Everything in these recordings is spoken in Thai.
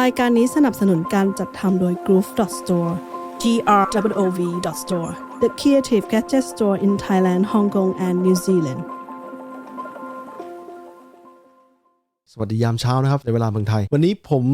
รายการนี้สนับสนุนการจัดทำโดย Groove Store G R W O V Store the creative gadget store in Thailand Hong Kong and New Zealand สวัสดียามเช้านะครับ ในเวลาเมืองไทย วันนี้ผม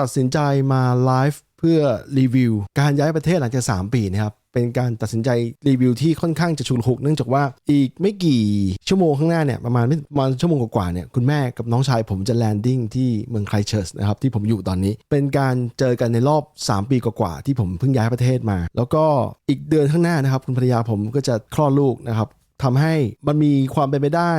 ตัดสินใจมาไลฟ์เพื่อรีวิว การย้ายประเทศหลังจาก 3 ปีนะครับ เป็นการตัดสินใจรีวิวที่ค่อนข้างจะชุลหุกเนื่องจากว่าอีกไม่กี่ชั่วโมงข้างหน้าเนี่ยประมาณไม่ประมาณชั่วโมงกว่าเนี่ยคุณแม่กับน้องชายผมจะแลนดิ้งที่เมืองไครเชิร์ชนะครับที่ผมอยู่ตอนนี้ เป็นการเจอกันในรอบ 3 ปีกว่าๆที่ผมเพิ่งย้ายประเทศมา แล้วก็อีกเดือนข้างหน้านะครับคุณภรรยาผมก็จะคลอดลูกนะครับทำให้มันมีความเป็นไปได้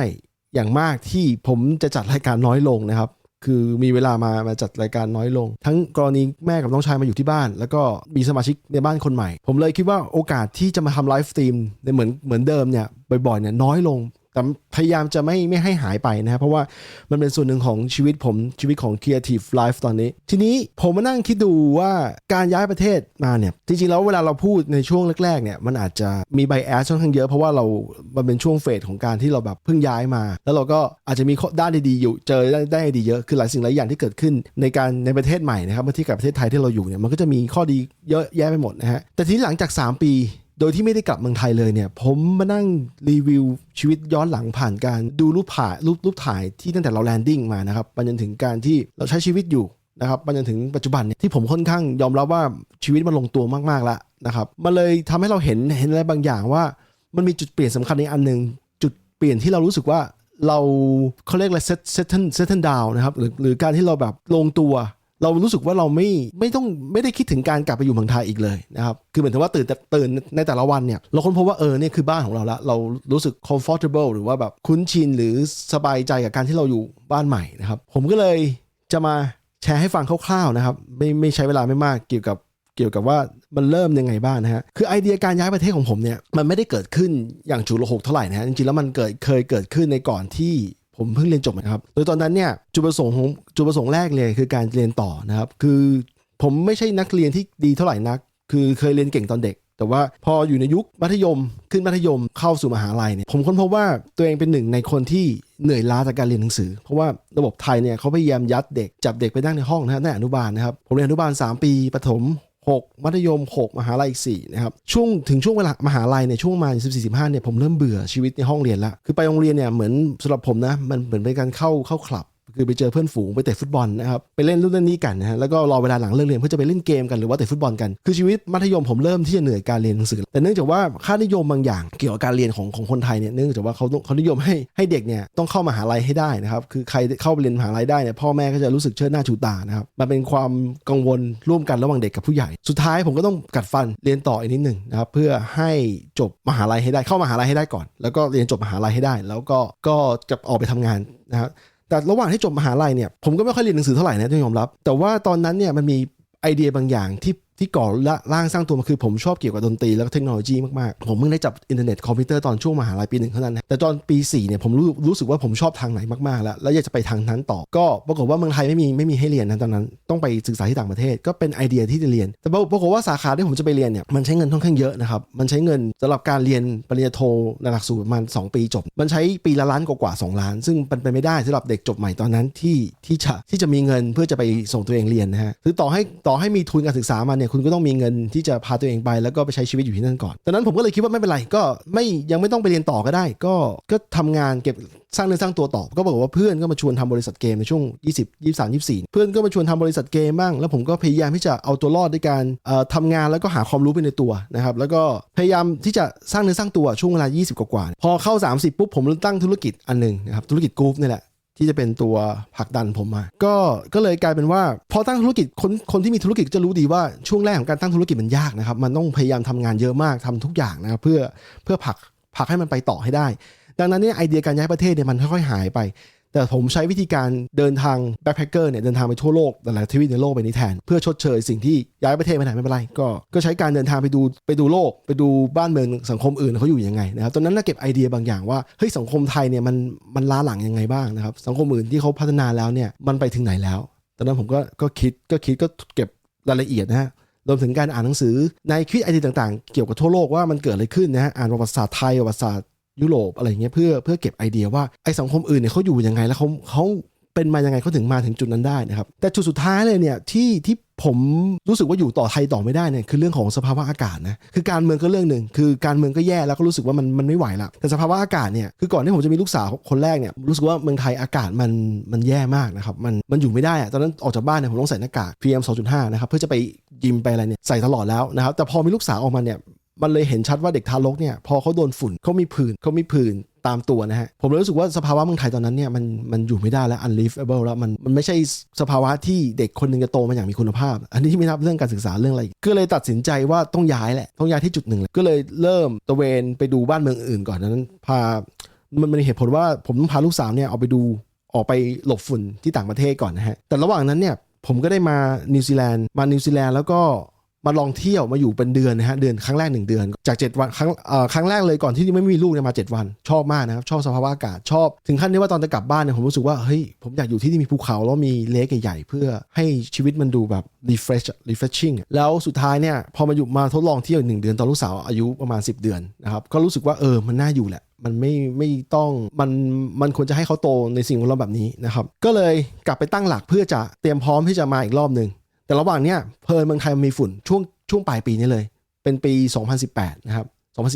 อย่างมากที่ผมจะจัดรายการน้อยลงนะครับ คือมีเวลามามาจัดรายการน้อยลง ทั้งกรณีแม่กับน้องชายมาอยู่ที่บ้าน แล้วก็มีสมาชิกในบ้านคนใหม่ ผมเลยคิดว่าโอกาสที่จะมาทำไลฟ์สตรีมในเหมือนเหมือนเดิมเนี่ยบ่อยๆเนี่ยน้อยลง แต่พยายามจะไม่ไม่ให้หายไปนะครับเพราะว่ามันเป็นส่วนหนึ่งของชีวิตผมชีวิตของ Creative Life ตอนนี้ ทีนี้ผมมานั่งคิดดูว่าการย้ายประเทศมาเนี่ย จริงๆ แล้วเวลาเราพูดในช่วงแรกๆเนี่ยมันอาจจะมีไบแอสค่อนข้างเยอะ เพราะว่าเรา มันเป็นช่วงเฟสของการที่เราแบบเพิ่งย้ายมา แล้วเราก็อาจจะมีข้อด้านดีๆอยู่เจอได้ได้ดีเยอะคือหลายสิ่งหลายอย่างที่เกิดขึ้นในการในประเทศใหม่นะครับเมื่อเทียบกับประเทศไทยที่เราอยู่เนี่ยมันก็จะมีข้อดีเยอะแยะไปหมดนะฮะแต่ทีนี้หลังจาก 3 ปี โดยที่ไม่ได้กลับเมืองไทยเลยเนี่ย ผมมานั่งรีวิวชีวิตย้อนหลังผ่านการดูรูปถ่ายรูปรูปถ่ายที่ตั้งแต่เราแลนดิ้งมานะครับไปจนถึงการที่เราใช้ชีวิตอยู่นะครับไปจนถึงปัจจุบันเนี่ยที่ผมค่อนข้างยอมรับว่าชีวิตมันลงตัวมากๆแล้วนะครับมันเลยทำให้เราเห็นเห็นอะไรบางอย่างว่า มันมีจุดเปลี่ยนสำคัญในอันหนึ่งจุดเปลี่ยนที่เรารู้สึกว่าเราเขาเรียกอะไรเซตเซตเทนเซตนดาวนะครับหรือหรือการที่เราแบบลงตัว เรารู้สึกว่าเราไม่ไม่ต้องไม่ได้คิดถึงการกลับไปอยู่เมืองไทยอีกเลยนะครับ คือเหมือนถึงว่าตื่นแต่ตื่นในแต่ละวันเนี่ยเราค้นพบว่าเออเนี่ยคือบ้านของเราละเรารู้สึก comfortable หรือว่าแบบคุ้นชินหรือสบายใจกับการที่เราอยู่บ้านใหม่นะครับ ผมก็เลยจะมาแชร์ให้ฟังคร่าวๆนะครับ ไม่ไม่ใช้เวลาไม่มากเกี่ยวกับเกี่ยวกับว่ามันเริ่มยังไงบ้างนะฮะ คือไอเดียการย้ายประเทศของผมเนี่ยมันไม่ได้เกิดขึ้นอย่างฉุกละหกเท่าไหร่นะฮะ จริงๆแล้วมันเกิดเคยเกิดขึ้นในก่อนที่ ผมเพิ่งเรียนจบนะครับ โดยตอนนั้นเนี่ยจุดประสงค์ของจุดประสงค์แรกเลยคือการเรียนต่อนะครับ คือผมไม่ใช่นักเรียนที่ดีเท่าไหร่นัก คือเคยเรียนเก่งตอนเด็ก แต่ว่าพออยู่ในยุคมัธยม ขึ้นมัธยมเข้าสู่มหาลัยเนี่ยผมค้นพบว่าตัวเองเป็นหนึ่งในคนที่เหนื่อยล้าจากการเรียนหนังสือ เพราะว่าระบบไทยเนี่ยเขาพยายามยัดเด็กจับเด็กไปนั่งในห้องนะฮะในอนุบาลนะครับผมเรียนอนุบาล 3 ปีประถม 6 มัธยม 6 มหาลัยอีก4นะครับช่วงถึงช่วงเวลามหาลัยเนี่ยช่วงมา14 15เนี่ยผมเริ่มเบื่อชีวิตในห้องเรียนละคือไปโรงเรียนเนี่ยเหมือนสำหรับผมนะมันเหมือนเป็นการเข้าเข้าคลับ คือไปเจอเพื่อนฝูงไปเตะฟุตบอลนะครับไปเล่นรุ่นนี้กันนะฮะแล้วก็รอเวลาหลังเลิกเรียนเพื่อจะไปเล่นเกมกันหรือว่าเตะฟุตบอลกันคือชีวิตมัธยมผมเริ่มที่จะเหนื่อยการเรียนหนังสือ แต่เนื่องจากว่าค่านิยมบางอย่างเกี่ยวกับการเรียนของของคนไทยเนี่ยเนื่องจากว่าเขาเขานิยมให้ให้เด็กเนี่ยต้องเข้ามหาลัยให้ได้นะครับคือใครเข้าไปเรียนมหาลัยได้เนี่ยพ่อแม่ก็จะรู้สึกเชิดหน้าชูตานะครับมันเป็นความกังวลร่วมกันระหว่างเด็กกับผู้ใหญ่ สุดท้ายผมก็ต้องกัดฟันเรียนต่ออีกนิดหนึ่งนะครับเพื่อให้จบมหาลัยให้ได้เข้ามหาลัยให้ได้ก่อน แล้วก็เรียนจบมหาลัยให้ได้ แล้วก็ก็จะออกไปทำงานนะครับ แต่ระหว่างที่จบมหาลัยเนี่ยผมก็ไม่ค่อยเรียนหนังสือเท่าไหร่นะต้องยอมรับ แต่ว่าตอนนั้นเนี่ยมันมีไอเดียบางอย่างที่ ที่ก่อละร่างสร้างตัวมาคือผมชอบเกี่ยวกับดนตรีแล้วก็เทคโนโลยีมากๆ ผมเพิ่งได้จับอินเทอร์เน็ตคอมพิวเตอร์ตอนช่วงมหาลัยปีหนึ่งเท่านั้นนะแต่ตอนปี 4 เนี่ยผมรู้รู้สึกว่าผมชอบทางไหนมากๆ แล้ว แล้วอยากจะไปทางนั้นต่อ ก็ปรากฏว่าเมืองไทยไม่มีไม่มีให้เรียนนะตอนนั้นต้องไปศึกษาที่ต่างประเทศ ก็เป็นไอเดียที่จะเรียน แต่ปรากฏว่าสาขาที่ผมจะไปเรียนเนี่ยมันใช้เงินค่อนข้างเยอะนะครับมันใช้เงินสำหรับการเรียนปริญญาโทในหลักสูตรประมาณ2 ปีจบ มันใช้ปีละล้านกว่าๆ2ล้าน ซึ่งเป็นไปไม่ได้สำหรับเด็กจบใหม่ตอนนั้นที่ที่จะที่จะมีเงินเพื่อจะไปส่งตัวเองเรียนนะฮะคือต่อให้ต่อให้มีทุนการศึกษามาเนี่ยคุณก็ต้องมีเงินที่จะพาตัวเองไป แล้วก็ไปใช้ชีวิตอยู่ที่นั่นก่อนดังนั้นผมก็เลยคิดว่าไม่เป็นไร ก็ไม่ยังไม่ต้องไปเรียนต่อก็ได้ ก็ก็ทำงานเก็บสร้างเนื้อสร้างตัวต่อ ก็บอกว่าเพื่อนก็มาชวนทำบริษัทเกมในช่วง 20 23 24 เพื่อนก็มาชวนทำบริษัทเกมบ้าง แล้วผมก็พยายามที่จะเอาตัวรอดด้วยการเอ่อทำงานแล้วก็หาความรู้ไปในตัวนะครับ แล้วก็พยายามที่จะสร้างเนื้อสร้างตัวช่วงเวลา 20 กว่าๆพอเข้า 30 ปุ๊บผมตั้งธุรกิจอันหนึ่งนะครับ ธุรกิจกรุ๊ปนี่แหละ ที่จะเป็นตัวผลักดันผมมาก็ก็เลยกลายเป็นว่าพอตั้งธุรกิจคนคนที่มีธุรกิจจะรู้ดีว่าช่วงแรกของการตั้งธุรกิจมันยากนะครับ มันต้องพยายามทำงานเยอะมากทำทุกอย่างนะครับเพื่อเพื่อผลักผลักให้มันไปต่อให้ได้ ดังนั้นเนี่ยไอเดียการย้ายประเทศเนี่ยมันค่อยๆหายไป แต่ผมใช้วิธีการเดินทางแบ็คแพคเกอร์เนี่ยเดินทางไปทั่วโลกหลายทวีปในโลกไปนี้แทน เพื่อชดเชยสิ่งที่ย้ายประเทศไปไหนไม่เป็นไร ก็ก็ใช้การเดินทางไปดูไปดูโลก ไปดูบ้านเมืองสังคมอื่นเขาอยู่ยังไงนะครับตอนนั้นน่าเก็บไอเดียบางอย่างว่าเฮ้ยสังคมไทยเนี่ยมันมันล้าหลังยังไงบ้างนะครับสังคมอื่นที่เขาพัฒนาแล้วเนี่ยมันไปถึงไหนแล้ว ตอนนั้นผมก็ก็คิดก็คิดก็เก็บรายละเอียดนะฮะรวมถึงการอ่านหนังสือในคิดไอเดียต่างๆ เกี่ยวกับทั่วโลกว่ามันเกิดอะไรขึ้นนะฮะอ่านประวัติศาสตร์ไทยประวัติศาสตร์ ยุโรปอะไรอย่างเงี้ยเพื่อเพื่อเก็บไอเดียว่าไอสังคมอื่นเนี่ยเขาอยู่ยังไงแล้วเขาเขาเป็นมายังไงเขาถึงมาถึงจุดนั้นได้นะครับ แต่จุดสุดท้ายเลยเนี่ยที่ที่ผมรู้สึกว่าอยู่ต่อไทยต่อไม่ได้เนี่ยคือเรื่องของสภาวะอากาศนะคือการเมืองก็เรื่องหนึ่งคือการเมืองก็แย่แล้วก็รู้สึกว่ามันมันไม่ไหวละแต่สภาวะอากาศเนี่ยคือก่อนที่ผมจะมีลูกสาวคนแรกเนี่ยรู้สึกว่าเมืองไทยอากาศมันมันแย่มากนะครับมันมันอยู่ไม่ได้อะตอนนั้นออกจากบ้านเนี่ยผมต้องใส่หน้ากาก PM 2.5นะครับเพื่อจะไปยิมไปอะไรเนี่ยใส่ตลอดแล้วนะครับแต่พอมีลูกสาวออกมาเนี่ย มันเลยเห็นชัดว่าเด็กทารกเนี่ยพอเขาโดนฝุ่นเขามีผื่นเขามีผื่นตามตัวนะฮะ ผมเลยรู้สึกว่าสภาวะเมืองไทยตอนนั้นเนี่ยมันมันอยู่ไม่ได้แล้ว unlivable แล้วมันมันไม่ใช่สภาวะที่เด็กคนหนึ่งจะโตมาอย่างมีคุณภาพ อันนี้ที่ไม่นับเรื่องการศึกษาเรื่องอะไร ก็เลยตัดสินใจว่าต้องย้ายแหละ ต้องย้ายที่จุดหนึ่งเลยก็เลยเริ่มตะเวนไปดูบ้านเมืองอื่นก่อนนั้นพามันมันมีเหตุผลว่าผมต้องพาลูกสาวเนี่ยเอาไปดูออกไปหลบฝุ่นที่ต่างประเทศก่อนนะฮะแต่ระหว่างนั้นเนี่ยผมก็ได้มานิวซีแลนด์มานิวซีแลนด์แล้วก็ มาลองเที่ยวมาอยู่เป็นเดือนนะฮะเดือนครั้งแรกหนึ่งเดือน จาก 7 วันครั้งครั้งแรกเลยก่อนที่ไม่มีลูกเนี่ยมา 7 วัน ชอบมากนะครับชอบสภาวะอากาศชอบ ถึงขั้นที่ว่าตอนจะกลับบ้านเนี่ยผมรู้สึกว่าเฮ้ยผมอยากอยู่ที่ที่มีภูเขาแล้วมีเลคใหญ่ๆเพื่อให้ชีวิตมันดูแบบ refresh refreshing แล้วสุดท้ายเนี่ยพอมาอยู่มาทดลองเที่ยวหนึ่งเดือนตอนลูกสาวอายุประมาณ 10 เดือนนะครับก็รู้สึกว่าเออมันน่าอยู่แหละมันไม่ไม่ต้องมันมันควรจะให้เขาโตในสิ่งแวดล้อมแบบนี้นะครับก็เลยกลับไปตั้งหลักเพื่อจะเตรียมพร้อมที่จะมาอีกรอบหนึ่ง แต่ระหว่างเนี้ยเพลินเมืองไทยมันมีฝุ่นช่วงช่วงปลายปีนี้เลย เป็นปี 2018 นะครับ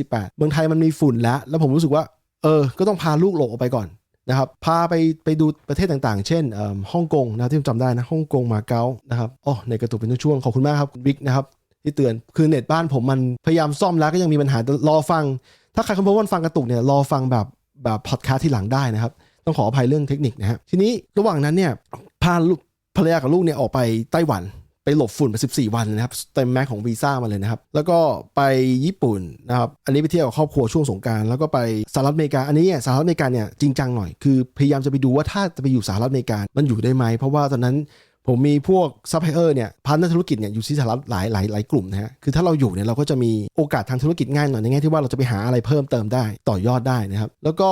2018 เมืองไทยมันมีฝุ่นแล้ว แล้วผมรู้สึกว่า เออ ก็ต้องพาลูกหลบออกไปก่อนนะครับ พาไปไปดูประเทศต่างๆ เช่นฮ่องกงนะที่ผมจำได้นะฮ่องกงมาเก๊านะครับอ๋อในกระตุกเป็นช่วงขอบคุณมากครับคุณบิ๊กนะครับที่เตือนคือเน็ตบ้านผมมันพยายามซ่อมแล้วก็ยังมีปัญหาแต่รอฟัง ถ้าใครคนพบว่าฟังกระตุกเนี่ยรอฟังแบบแบบพอดแคสต์ที่หลังได้นะครับ ต้องขออภัยเรื่องเทคนิคนะฮะทีนี้ระหว่างนั้นเนี่ยพา ภรรยากับลูกเนี่ยออกไปไต้หวันไปหลบฝุ่นไป14 วันนะครับเต็มแม็กของวีซ่ามาเลยนะครับ แล้วก็ไปญี่ปุ่นนะครับ อันนี้ไปเที่ยวกับครอบครัวช่วงสงกรารแล้วก็ไปสหรัฐอเมริกา อันนี้เนี่ยสหรัฐอเมริกาเนี่ยจริงจังหน่อย คือพยายามจะไปดูว่าถ้าจะไปอยู่สหรัฐอเมริกา มันอยู่ได้ไหม เพราะว่าตอนนั้นผมมีพวกซัพพลายเออร์เนี่ยพาร์ทเนอร์ธุรกิจเนี่ยอยู่ที่สหรัฐหลายหลายหลายกลุ่มนะฮะ คือถ้าเราอยู่เนี่ยเราก็จะมีโอกาสทางธุรกิจง่ายหน่อยในแง่ที่ว่าเราจะไปหาอะไรเพิ่มเติมได้ต่อยอดได้นะครับ แล้วก็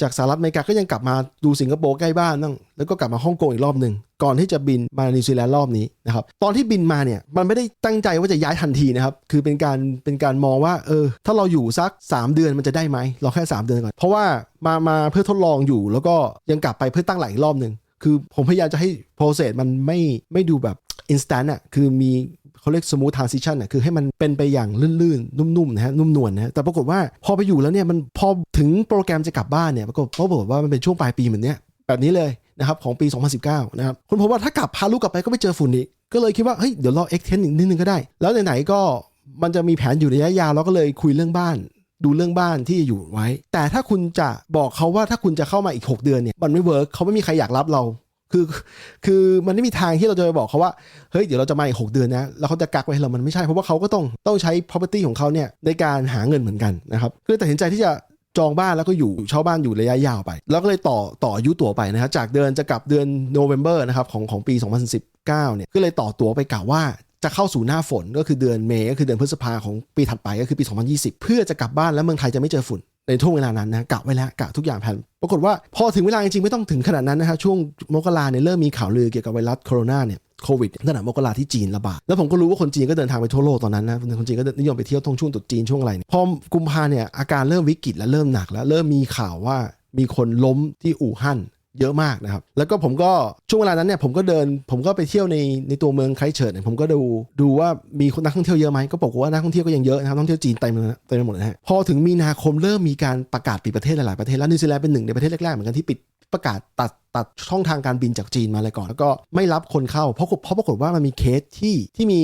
จากสหรัฐอเมริกาก็ยังกลับมาดูสิงคโปร์ใกล้บ้านนั่งแล้วก็กลับมาฮ่องกงอีกรอบหนึ่งก่อนที่จะบินมานิวซีแลนด์รอบนี้นะครับตอนที่บินมาเนี่ยมันไม่ได้ตั้งใจว่าจะย้ายทันทีนะครับคือเป็นการเป็นการมองว่าเออถ้าเราอยู่สัก 3 เดือนมันจะได้ไหมเราแค่ 3 เดือนก่อน เพราะว่ามามาเพื่อทดลองอยู่ แล้วก็ยังกลับไปเพื่อตั้งหลักอีกรอบหนึ่งคือผมพยายามจะให้โปรเซสมันไม่ไม่ดูแบบ instant อะคือมี เขาเรียก smooth transition น่ะคือให้มันเป็นไปอย่างลื่นๆ นุ่มๆนะฮะนุ่มนวลนะฮะแต่ปรากฏว่าพอไปอยู่แล้วเนี่ยมันพอถึงโปรแกรมจะกลับบ้านเนี่ยปรากฏปรากว่ามันเป็นช่วงปลายปีเหมือนเนี้ยแบบนี้เลยนะครับของปี 2019 นะครับคุณพบว่าถ้ากลับพาลูกกลับไปก็ไม่เจอฝุ่นอีกก็เลยคิดว่าเฮ้ยเดี๋ยวรอ extend อีกนิดนึงก็ได้ แล้วไหนๆก็มันจะมีแผนอยู่ระยะยาวเราก็เลยคุยเรื่องบ้านดูเรื่องบ้านที่อยู่ไว้ แต่ถ้าคุณจะบอกเขาว่าถ้าคุณจะเข้ามาอีก 6 เดือนเนี่ยมันไม่เวิร์กเขาไม่มีใครอยากรับเรา คือ คือมันไม่มีทางที่เราจะไปบอกเขาว่า เฮ้ย เดี๋ยวเราจะมาอีก6เดือนนะ แล้วเขาจะกักไว้ให้เรา มันไม่ใช่ เพราะว่าเขาก็ต้อง ต้องใช้ property ของเขาเนี่ยในการหาเงินเหมือนกันนะครับก็เลยตัดสินใจที่จะจองบ้านแล้วก็อยู่เช่าบ้านอยู่ระยะยาวไป แล้วก็เลยต่อต่ออายุตั๋วไปนะครับจากเดือนจะกลับเดือนโนเวม ber นะครับของของปี 2019เนี่ยก็เลยต่อตั๋วไปกล่าวว่าจะเข้าสู่หน้าฝนก็คือเดือนเมษก็คือเดือนพฤษภาของปีถัดไปก็คือปี 2020 เพื่อจะกลับบ้านแล้วเมืองไทยจะไม่เจอฝุ่น ในช่วงเวลานั้นนะกะไว้แล้วกะทุกอย่างแผนปรากฏว่าพอถึงเวลาจริงๆ ไม่ต้องถึงขนาดนั้นนะฮะช่วงมกราเนี่ยเริ่มมีข่าวลือเกี่ยวกับไวรัสโคโรนาเนี่ยโควิดตั้งแต่มกราที่จีนระบาด แล้วผมก็รู้ว่าคนจีนก็เดินทางไปทั่วโลกตอนนั้นนะคนจีนก็นิยมไปเที่ยวท่องช่วงตรุษจีนช่วงอะไรพอกุมภาเนี่ยอาการเริ่มวิกฤตและเริ่มหนักแล้วเริ่มมีข่าวว่ามีคนล้มที่อู่ฮั่น เยอะมากนะครับ แล้วก็ผมก็ช่วงเวลานั้นเนี่ยผมก็เดิน ผมก็ไปเที่ยวในในตัวเมืองไครเชิร์ชเนี่ยผมก็ดูดูว่ามีคนนักท่องเที่ยวเยอะไหมก็บอกว่านักท่องเที่ยวก็ยังเยอะนะครับนักท่องเที่ยวจีนเต็มเลยเต็มไปหมดนะฮะพอถึงมีนาคมเริ่มมีการประกาศปิดประเทศหลายๆประเทศแล้วนิวซีแลนด์เป็นหนึ่งในประเทศแรกๆเหมือนกันที่ปิดประกาศตัดตัดช่องทางการบินจากจีนมาเลยก่อน แล้วก็ไม่รับคนเข้าเพราะเพราะปรากฏว่ามันมีเคสที่ที่มี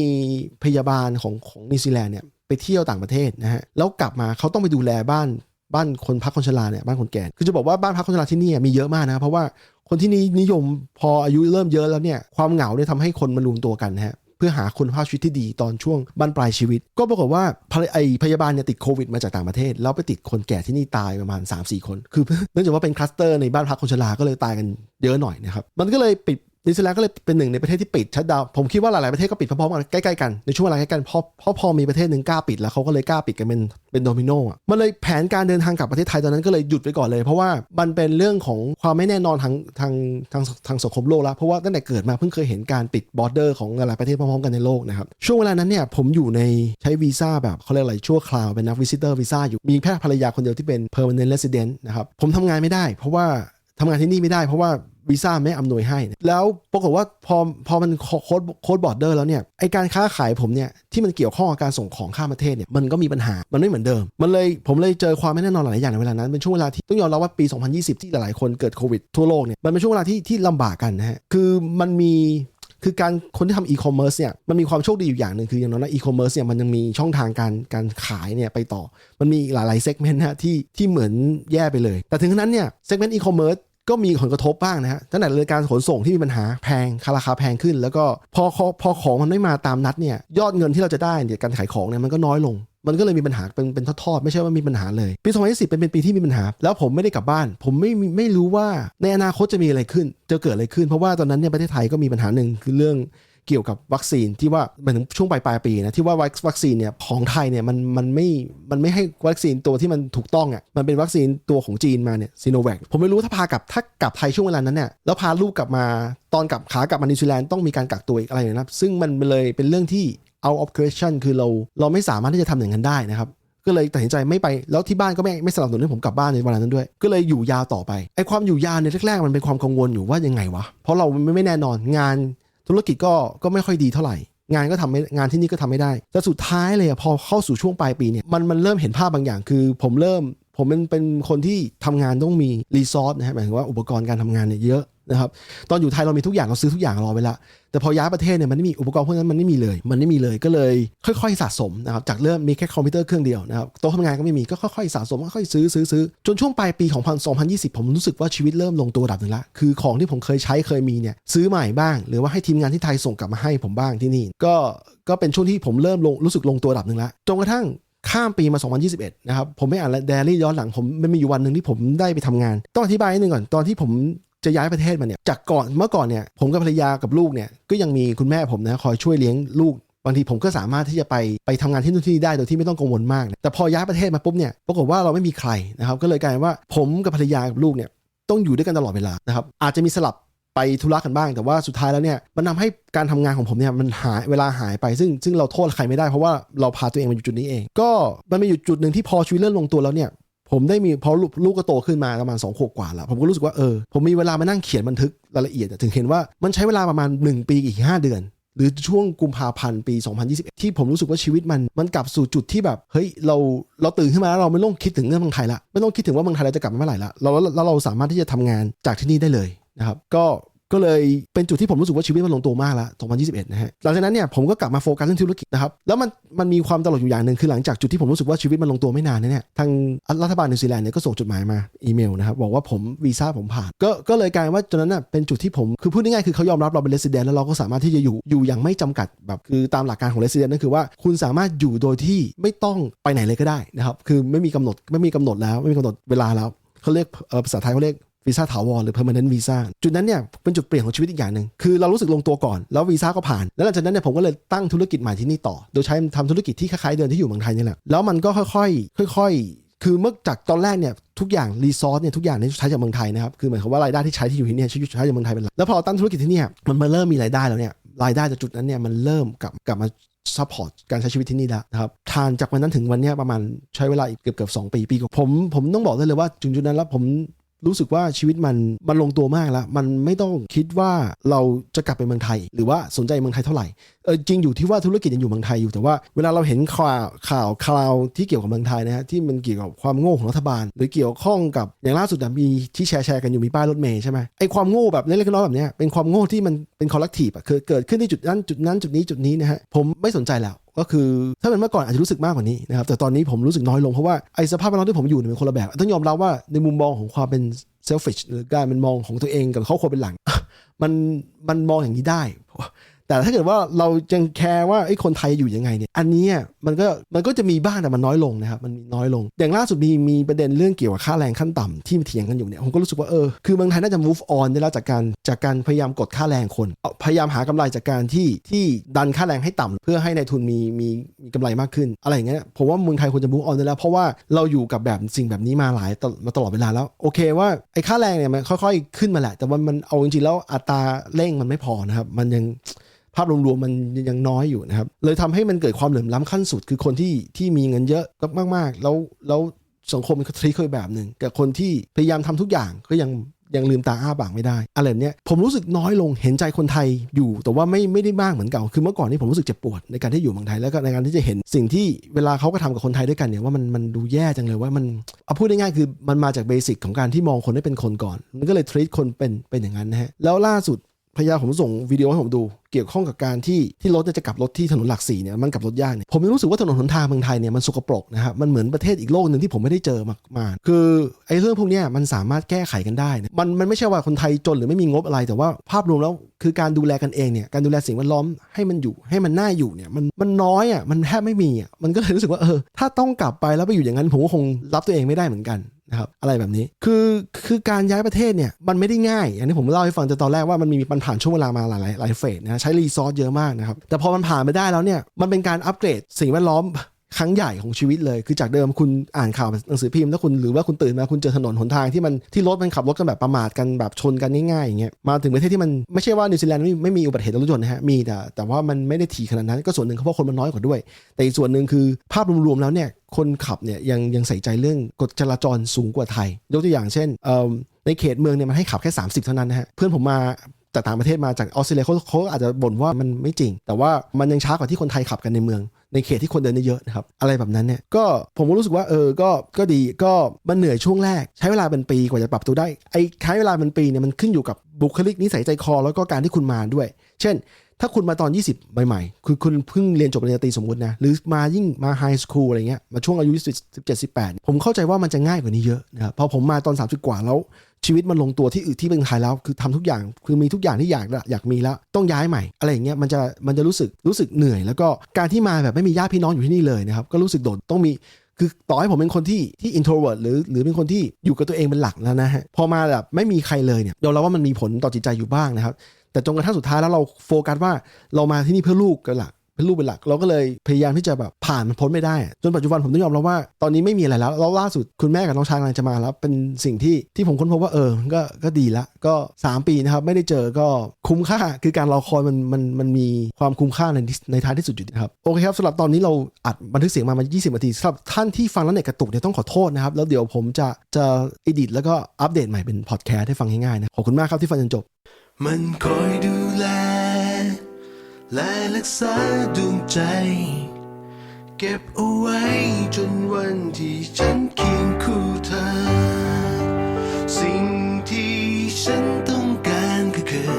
พยาบาลของของนิวซีแลนด์เนี่ยไปเที่ยวต่างประเทศนะฮะแล้วกลับมาเขาต้องไปดูแลบ้าน บ้านคนพักคนชราเนี่ยบ้านคนแก่คือจะบอกว่าบ้านพักคนชราที่นี่มีเยอะมากนะเพราะว่าคนที่นี่นิยมพออายุเริ่มเยอะแล้วเนี่ยความเหงาเนี่ยทำให้คนมารวมตัวกันนะฮะเพื่อหาคุณภาพชีวิตที่ดีตอนช่วงบั้นปลายชีวิต ก็ปรากฏว่าพยไอพยาบาลเนี่ยติดโควิดมาจากต่างประเทศ แล้วไปติดคนแก่ที่นี่ตายประมาณ 3-4 คน คือเนื่องจากว่าเป็นคลัสเตอร์ในบ้านพักคนชราก็เลยตายกันเยอะหน่อยนะครับมันก็เลยปิด นิวซีแลนด์ก็เลยเป็นหนึ่งในประเทศที่ปิดชัดดาวผมคิดว่าหลาย ๆ ประเทศก็ปิดพร้อม ๆ กันใกล้ ๆ กัน ในช่วงเวลาใกล้กันเพราะเพราะพอมีประเทศหนึ่งกล้าปิดแล้วเขาก็เลยกล้าปิดกันเป็นเป็นโดมิโนอะมันเลยแผนการเดินทางกลับประเทศไทยตอนนั้นก็เลยหยุดไปก่อนเลย เพราะว่ามันเป็นเรื่องของความไม่แน่นอนทางทางทางทางสังคมโลกแล้วเพราะว่าตั้งแต่เกิดมาเพิ่งเคยเห็นการปิดบอร์เดอร์ของหลายประเทศพร้อม ๆ กันในโลกนะครับช่วงเวลานั้นเนี่ยผมอยู่ในใช้วีซ่าแบบเขาเรียกอะไรชั่วคราวเป็นนักวิสิเตอร์วีซ่าอยู่มีแค่ภรรยาคนเดียวที่เป็น permanent resident นะครับผมทำงานไม่ได้ เพราะว่าทำงานที่นี่ไม่ได้เพราะว่า วีซ่าไม่อำนวยให้ แล้วปรากฏว่าพอพอมันโค้ดโค้ดบอร์เดอร์แล้วเนี่ยไอการค้าขายผมเนี่ยที่มันเกี่ยวข้องกับการส่งของข้ามประเทศเนี่ยมันก็มีปัญหามันไม่เหมือนเดิม มันเลยผมเลยเจอความไม่แน่นอนหลายอย่างในเวลานั้นเป็นช่วงเวลาที่ต้องยอมรับว่าปี 2020 ที่หลายๆคนเกิดโควิดทั่วโลกเนี่ยมันเป็นช่วงเวลาที่ที่ลำบากกันนะฮะคือมันมีคือการคนที่ทำอีคอมเมิร์ซเนี่ยมันมีความโชคดีอยู่อย่างหนึ่งคืออย่างน้อยนะอีคอมเมิร์ซเนี่ยมันยังมีช่องทางการการขายเนี่ยไปต่อ มันมีหลายๆเซกเมนต์นะที่ที่เหมือนแย่ไปเลย แต่ถึงขนาดนั้นเนี่ยเซกเมนต์อีคอมเมิร์ซ ก็มีผลกระทบบ้างนะฮะตั้งแต่เรื่องการขนส่งที่มีปัญหาแพงราคาแพงขึ้น แล้วก็พอพอของมันไม่มาตามนัดเนี่ยยอดเงินที่เราจะได้จากการขายของเนี่ยมันก็น้อยลง มันก็เลยมีปัญหาเป็นเป็นทอดๆ ไม่ใช่ว่ามีปัญหาเลย ปี 2010 เป็นเป็นปีที่มีปัญหา แล้วผมไม่ได้กลับบ้าน ผมไม่ไม่รู้ว่าในอนาคตจะมีอะไรขึ้น จะเกิดอะไรขึ้น เพราะว่าตอนนั้นเนี่ยประเทศไทยก็มีปัญหาหนึ่งคือเรื่อง เกี่ยวกับวัคซีนที่ว่าหมายถึงช่วงปลายปลายปีนะที่ว่าวัคซีนเนี่ยของไทยเนี่ยมันมันไม่มันไม่ให้วัคซีนตัวที่มันถูกต้องอะมันเป็นวัคซีนตัวของจีนมาเนี่ยซีโนแวคผมไม่รู้ถ้าพากลับถ้ากลับไทยช่วงเวลานั้นเนี่ยแล้วพาลูกกลับมาตอนกลับขากลับมานิวซีแลนด์ต้องมีการกักตัวอีกอะไรนะครับซึ่งมันเลยเป็นเรื่องที่ out of question คือเราเราไม่สามารถที่จะทำอย่างนั้นได้นะครับก็เลยตัดสินใจไม่ไปแล้วที่บ้านก็ไม่ไม่สนับสนุนให้ผมกลับบ้านในวันนั้นด้วย ก็เลยอยู่ยาวต่อไปไอ้ความอยู่ยาวในแรกๆมันเป็นความกังวลอยู่ว่ายังไงวะเพราะเราไม่แน่นอนงาน ธุรกิจก็ก็ไม่ค่อยดีเท่าไหร่ งานก็ทำไม่งานที่นี่ก็ทำไม่ได้ แต่สุดท้ายเลยอะพอเข้าสู่ช่วงปลายปีเนี่ยมันมันเริ่มเห็นภาพบางอย่าง คือผมเริ่มผมเป็นเป็นคนที่ทำงานต้องมีรีซอสนะฮะหมายถึงว่าอุปกรณ์การทำงานเนี่ยเยอะ นะครับตอนอยู่ไทยเรามีทุกอย่างเราซื้อทุกอย่างรอไว้ละแต่พอย้ายประเทศเนี่ยมันไม่มีอุปกรณ์พวกนั้นมันไม่มีเลย มันไม่มีเลยก็เลยค่อย ๆ สะสมนะครับจากเริ่มมีแค่คอมพิวเตอร์เครื่องเดียวนะครับโต๊ะทำงานก็ไม่มีก็ค่อยๆสะสมค่อยๆซื้อซื้อซื้อจนช่วงปลายปีของ2020 ผมรู้สึกว่าชีวิตเริ่มลงตัวระดับหนึ่งละคือของที่ผมเคยใช้เคยมีเนี่ยซื้อใหม่บ้าง หรือว่าให้ทีมงานที่ไทยส่งกลับมาให้ผมบ้างที่นี่ก็ก็เป็นช่วงที่ผมเริ่มลงรู้สึกลงตัวระดับหนึ่งละจนกระทั่งข้ามปีมา 2021 นะครับ ผมไม่อ่านแดรี่ย้อนหลังผมมันมีอยู่วันหนึ่งที่ผมได้ไปทำงาน ต้องอธิบายนิดนึงก่อน ตอนที่ผม จะย้ายประเทศมาเนี่ยจากก่อนเมื่อก่อนเนี่ยผมกับภรรยากับลูกเนี่ยก็ยังมีคุณแม่ผมนะคอยช่วยเลี้ยงลูกบางทีผมก็สามารถที่จะไปไปทำงานที่นู่นที่นี่ได้โดยที่ไม่ต้องกังวลมากนะแต่พอย้ายประเทศมาปุ๊บเนี่ยปรากฏว่าเราไม่มีใครนะครับ ก็เลยกลายว่าผมกับภรรยากับลูกเนี่ยต้องอยู่ด้วยกันตลอดเวลานะครับอาจจะมีสลับไปธุระกันบ้าง แต่ว่าสุดท้ายแล้วเนี่ยมันทาให้การทำงานของผมเนี่ยมันหายเวลาหายไปซึ่งซึ่งเราโทษใครไม่ได้เพราะว่าเราพาตัวเองมาอยู่จุดนี้เอง ก็มันมีอยู่จุดหนึ่งที่พอชีวิตเริ่มลงตัวแล้วเนี่ย ผมได้มีพอลูกก็โตขึ้นมาประมาณ2ขวบกว่าแล้วผมก็รู้สึกว่าเออผมมีเวลามานั่งเขียนบันทึกรายละเอียดถึงเห็นว่ามันใช้เวลาประมาณ 1 ปีอีก5เดือน หรือช่วงกุมภาพันธ์ปี 2021 ที่ผมรู้สึกว่าชีวิตมันมันกลับสู่จุดที่แบบเฮ้ยเราเราตื่นขึ้นมาแล้วเราไม่ต้องคิดถึงเรื่องเมืองไทยละไม่ต้องคิดถึงว่าเมืองไทยเราจะกลับมาเมื่อไหร่ละเราแล้วเราสามารถที่จะทำงานจากที่นี่ได้เลยนะครับก็ ก็เลยเป็นจุดที่ผมรู้สึกว่าชีวิตมันลงตัวมากแล้ว2021 นะฮะ หลังจากนั้นเนี่ยผมก็กลับมาโฟกัสเรื่องธุรกิจนะครับ แล้วมันมันมีความตลกอยู่อย่างหนึ่งคือหลังจากจุดที่ผมรู้สึกว่าชีวิตมันลงตัวไม่นานเนี่ยทางรัฐบาลนิวซีแลนด์เนี่ยก็ส่งจดหมายมาอีเมลนะครับบอกว่าผมวีซ่าผมผ่าน ก็ก็เลยกลายว่าจนนั้นน่ะเป็นจุดที่ผมคือพูดง่ายๆคือเขายอมรับเราเป็นเลสเดนแล้วเราก็สามารถที่จะอยู่อยู่อย่างไม่จำกัดแบบคือตามหลักการของเลสเดนนั่นคือว่าคุณสามารถอยู่โดยที่ไม่ต้องไปไหนเลยก็ได้นะครับคือไม่มีกำหนดไม่มีกำหนดแล้วไม่มีกำหนดเวลาแล้วเขาเรียกภาษาไทยเขาเรียก วีซ่าถาวรหรือ permanent visa จุดนั้นเนี่ยเป็นจุดเปลี่ยนของชีวิตอีกอย่างหนึ่งคือเรารู้สึกลงตัวก่อนแล้ววีซ่าก็ผ่าน แล้วหลังจากนั้นเนี่ยผมก็เลยตั้งธุรกิจใหม่ที่นี่ต่อ โดยใช้ทำธุรกิจที่คล้ายๆเดิมที่อยู่เมืองไทยนี่แหละแล้วมันก็ค่อยๆค่อยๆ คือเมื่อจากตอนแรกเนี่ยทุกอย่างรีซอสเนี่ยทุกอย่างเนี่ยใช้จากเมืองไทยนะครับคือหมายความว่ารายได้ที่ใช้ที่อยู่ที่นี่ใช้จากเมืองไทยเป็นหลักแล้วพอตั้งธุรกิจที่นี่มันมาเริ่มมีรายได้แล้วเนี่ยรายได้จากจุดนั้นเนี่ยมันเริ่มกลับกลับมาซัพพอร์ตการใช้ชีวิตที่นี่แล้วนะครับทานจากวันนั้นถึงวันนี้ประมาณใช้เวลาอีกเกือบเกือบสองปีปีกว่าผมผมต้องบอกได้เลยว่าจุดจุดนั้นแล้วผม รู้สึกว่าชีวิตมันมันลงตัวมากแล้ว มันไม่ต้องคิดว่าเราจะกลับไปเมืองไทย หรือว่าสนใจเมืองไทยเท่าไหร่เออจริงอยู่ที่ว่าธุรกิจยังอยู่เมืองไทยอยู่แต่ว่าเวลาเราเห็นข่าวข่าวคราวที่เกี่ยวกับเมืองไทยนะฮะที่มันเกี่ยวกับความโง่ของรัฐบาล หรือเกี่ยวข้องกับอย่างล่าสุดมีที่แชร์แชร์กันอยู่มีป้ายรถเมย์ใช่ไหมไอความโง่แบบเล็กๆน้อยๆแบบนี้เป็นความโง่ที่มันเป็นคอลเลกทีฟอะคือเกิดขึ้นที่จุดนั้นจุดนั้นจุดนี้จุดนี้นะฮะผมไม่สนใจแล้ว ก็คือถ้าเป็นเมื่อก่อนอาจจะรู้สึกมากกว่านี้นะครับแต่ตอนนี้ผมรู้สึกน้อยลงเพราะว่าไอสภาพแวดล้อมที่ผมอยู่เนี่ยเป็นคนละแบบ ต้องยอมรับว่าในมุมมองของความเป็นเซลฟิชหรือการเป็นมองของตัวเองกับครอบครัวเป็นหลัง มันมันมองอย่างนี้ได้ แต่ถ้าเกิดว่าเรายังแคร์ว่าไอ้คนไทยอยู่ยังไงเนี่ย อันนี้มันก็มันก็จะมีบ้างแต่มันน้อยลงนะครับ มันมน้อยลง อย่างล่าสุดมีมีประเด็นเรื่องเกี่ยวกับค่าแรงขั้นต่ำที่เถียงกันอยู่เนี่ย ผมก็รู้สึกว่าเออ คือเมืองไทยน่าจะ move on ได้แล้วจากการจากการพยายามกดค่าแรงคน พยายามหากำไรจากการที่ที่ดันค่าแรงให้ต่ำเพื่อให้ในทุนมีมีมีกำไรมากขึ้น อะไรอย่างเงี้ย ผมว่าเมืองไทยควรจะ move on ได้แล้ว เพราะว่าเราอยู่กับแบบสิ่งแบบนี้มาหลายมาตลอดเวลาแล้ว โอเคว่าไอ้ค่าแรงเนี่ยมันค่อย ๆ ขึ้นมาแหละ แต่ว่ามันเอาจริงๆแล้วอัตราเร่งมันไม่พอนะครับ มันยัง ภาพรวมๆมันยังน้อยอยู่นะครับ เลยทำให้มันเกิดความเหลื่อมล้ำขั้นสุด คือคนที่ที่มีเงินเยอะมากๆ แล้วแล้วสังคมมันก็ทรีเคยแบบหนึ่งกับคนที่พยายามทำทุกอย่างก็ยังยังลืมตาอ้าปากไม่ได้อะไรเนี้ยผมรู้สึกน้อยลงเห็นใจคนไทยอยู่ แต่ว่าไม่ไม่ได้มากเหมือนเก่าคือเมื่อก่อนนี่ผมรู้สึกเจ็บปวดในการที่อยู่เมืองไทยแล้วก็ในการที่จะเห็นสิ่งที่เวลาเขาก็ทำกับคนไทยด้วยกันเนี่ยว่ามันมันดูแย่จังเลยว่ามันเอาพูดง่ายๆคือมันมาจากเบสิกของการที่มองคนให้เป็นคนก่อน มันก็เลยทรีตคนเป็นเป็นอย่างนั้นนะฮะแล้วล่าสุด พยาผมส่งวิดีโอให้ผมดู เกี่ยวข้องกับการที่ที่รถเนี่ยจะกลับรถที่ถนนหลักสี่เนี่ยมันกลับรถยากเนี่ยผมรู้สึกว่าถนนหนทางเมืองไทยเนี่ยมันสกปรกนะครับมันเหมือนประเทศอีกโลกหนึ่งที่ผมไม่ได้เจอมามาคือไอ้เรื่องพวกนี้มันสามารถแก้ไขกันได้นะมันมันไม่ใช่ว่าคนไทยจนหรือไม่มีงบอะไรแต่ว่าภาพรวมแล้วคือการดูแลกันเองเนี่ยการดูแลสิ่งแวดล้อมให้มันอยู่ให้มันน่าอยู่เนี่ยมันมันน้อยอะมันแทบไม่มีอะมันก็เลยรู้สึกว่าเออถ้าต้องกลับไปแล้วไปอยู่อย่างนั้นผมก็คงรับตัวเองไม่ได้เหมือนกัน นะครับอะไรแบบนี้คือคือการย้ายประเทศเนี่ยมันไม่ได้ง่ายอย่างที่ผมเล่าให้ฟังแต่ตอนแรกว่ามันมีมันผ่านช่วงเวลามาหลายหลายหลายเฟสนะใช้รีซอสเยอะมากนะครับแต่พอมันผ่านไปได้แล้วเนี่ยมันเป็นการอัปเกรดสิ่งแวดล้อม ครั้งใหญ่ของชีวิตเลย คือจากเดิมคุณอ่านข่าวหนังสือพิมพ์แล้วคุณหรือว่าคุณตื่นมาคุณเจอถนนหนทางที่มันที่รถมันขับรถกันแบบประมาทกันแบบชนกันง่ายๆอย่างเงี้ยมาถึงประเทศที่มันไม่ใช่ว่านิวซีแลนด์ไม่ไม่มีอุบัติเหตุรถยนต์นะฮะมีแต่แต่ว่ามันไม่ได้ถี่ขนาดนั้นก็ส่วนหนึ่งเพราะคนมันน้อยกว่าด้วย แต่อีกส่วนหนึ่งคือภาพรวมๆแล้วเนี่ยคนขับเนี่ยยังยังใส่ใจเรื่องกฎจราจรสูงกว่าไทย ยกตัวอย่างเช่นเอิ่มในเขตเมืองเนี่ยมันให้ขับแค่ 30 เท่านั้นนะฮะเพื่อนผมมาจากต่างประเทศมาจากออสเตรเลียเขาเขาอาจจะบ่นว่ามันไม่จริง แต่ว่ามันยังช้ากว่าที่คนไทยขับกันในเมือง ในเขตที่คนเดินเยอะๆนะครับอะไรแบบนั้นเนี่ยก็ผมก็รู้สึกว่าเออก็ก็ดีก็มันเหนื่อยช่วงแรก ใช้เวลาเป็นปีกว่าจะปรับตัวได้ไอ้ใช้เวลาเป็นปีเนี่ยมันขึ้นอยู่กับบุคลิกนิสัยใจคอ แล้วก็การที่คุณมาด้วย เช่น ถ้าคุณมาตอน 20 ใหม่ๆคือคุณเพิ่งเรียนจบปริญญาตรีสมมตินะหรือมายิ่งมาไฮสคูลอะไรเงี้ยมาช่วงอายุ17 18 ผมเข้าใจว่ามันจะง่ายกว่านี้เยอะนะครับพอผมมาตอน 30 กว่าแล้ว ชีวิตมันลงตัวที่อื่นที่เป็นไทยแล้ว คือทำทุกอย่างคือมีทุกอย่างที่อยากอยากมีแล้ว ต้องย้ายใหม่ อะไรอย่างเงี้ยมันจะมันจะรู้สึกรู้สึกเหนื่อย แล้วก็การที่มาแบบไม่มีญาติพี่น้องอยู่ที่นี่เลยนะครับก็รู้สึกโดดต้องมีคือต่อให้ผมเป็นคนที่ที่ introvert หรือหรือเป็นคนที่อยู่กับตัวเองเป็นหลักแล้วนะฮะพอมาแบบไม่มีใครเลยเนี่ยยอมรับว่ามันมีผลต่อจิตใจอยู่บ้างนะครับ แต่จนกระทั่งสุดท้ายแล้วเราโฟกัสว่าเรามาที่นี่เพื่อลูกกันหลัก เป็นลูกเป็นหลัก เราก็เลยพยายามที่จะแบบผ่านมันพ้นไม่ได้ จนปัจจุบันผมต้องยอมรับว่าตอนนี้ไม่มีอะไรแล้วแล้วล่าสุดคุณแม่กับน้องชายกำลังจะมาแล้ว เป็นสิ่งที่ที่ผมค้นพบว่าเออก็ก็ดีละก็ 3 ปีนะครับ ไม่ได้เจอก็คุ้มค่าคือการรอคอยมันมันมันมีความคุ้มค่าในในท้ายที่สุดอยู่นะครับโอเคครับสำหรับตอนนี้เราอัดบันทึกเสียงมามา 20 นาทีสำหรับท่านที่ฟังแล้วเน็ตกระตุกเนี่ยต้องขอโทษนะครับแล้วเดี๋ยวผมจะจะอิดิทแล้วก็อัปเดตใหม่เป็นพอดแคสต์ให้ฟังง่ายๆนะขอบคุณมากครับที่ฟังจนจบ มันคอยดูแล และรักษาดวงใจ เก็บเอาไว้จนวันที่ฉันเคียงคู่เธอ สิ่งที่ฉันต้องการก็คือ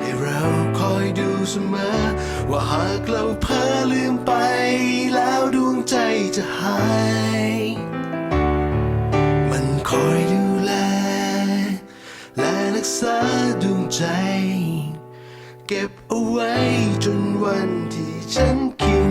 ให้เราคอยดูเสมอ ว่าหากเราเพ้อลืมไปแล้วดวงใจจะหาย มันคอยดูแล และรักษาดวงใจ เก็บ เอาไว้จนวันที่ฉันคิด